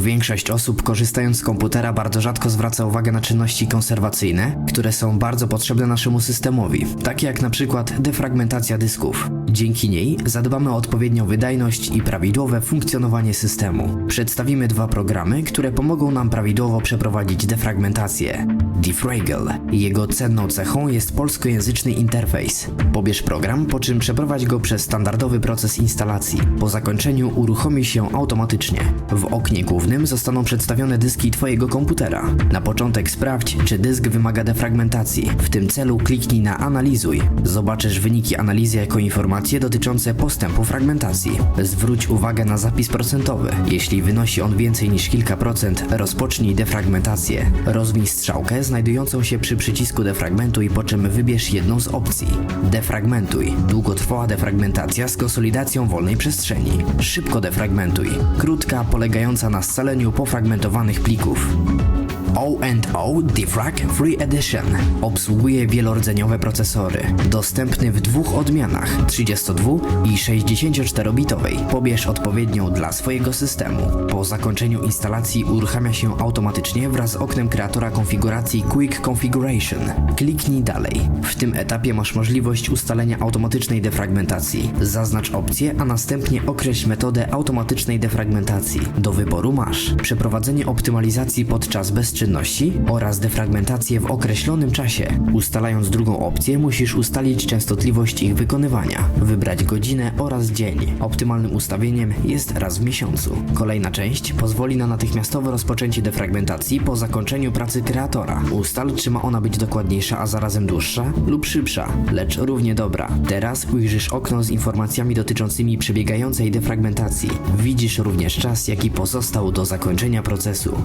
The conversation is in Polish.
Większość osób korzystając z komputera bardzo rzadko zwraca uwagę na czynności konserwacyjne, które są bardzo potrzebne naszemu systemowi, takie jak na przykład defragmentacja dysków. Dzięki niej zadbamy o odpowiednią wydajność i prawidłowe funkcjonowanie systemu. Przedstawimy dwa programy, które pomogą nam prawidłowo przeprowadzić defragmentację. Defraggle. Jego cenną cechą jest polskojęzyczny interfejs. Pobierz program, po czym przeprowadź go przez standardowy proces instalacji. Po zakończeniu uruchomi się automatycznie. W oknie głównym zostaną przedstawione dyski Twojego komputera. Na początek sprawdź, czy dysk wymaga defragmentacji. W tym celu kliknij na Analizuj. Zobaczysz wyniki analizy jako informacje dotyczące postępu fragmentacji. Zwróć uwagę na zapis procentowy. Jeśli wynosi on więcej niż kilka procent, rozpocznij defragmentację. Rozwiń strzałkę znajdującą się przy przycisku defragmentuj, po czym wybierz jedną z opcji. Defragmentuj. Długotrwała defragmentacja z konsolidacją wolnej przestrzeni. Szybko defragmentuj. Krótka, polegająca na scaleniu pofragmentowanych plików. O&O Defrag Free Edition obsługuje wielordzeniowe procesory, dostępny w dwóch odmianach 32 i 64-bitowej. Pobierz odpowiednią dla swojego systemu. Po zakończeniu instalacji uruchamia się automatycznie wraz z oknem kreatora konfiguracji Quick Configuration. Kliknij dalej. W tym etapie masz możliwość ustalenia automatycznej defragmentacji. Zaznacz opcję, a następnie określ metodę automatycznej defragmentacji. Do wyboru masz przeprowadzenie optymalizacji podczas bezczynności oraz defragmentację w określonym czasie. Ustalając drugą opcję, musisz ustalić częstotliwość ich wykonywania, wybrać godzinę oraz dzień. Optymalnym ustawieniem jest raz w miesiącu. Kolejna część pozwoli na natychmiastowe rozpoczęcie defragmentacji po zakończeniu pracy kreatora. Ustal, czy ma ona być dokładniejsza, a zarazem dłuższa lub szybsza, lecz równie dobra. Teraz ujrzysz okno z informacjami dotyczącymi przebiegającej defragmentacji. Widzisz również czas, jaki pozostał do zakończenia procesu.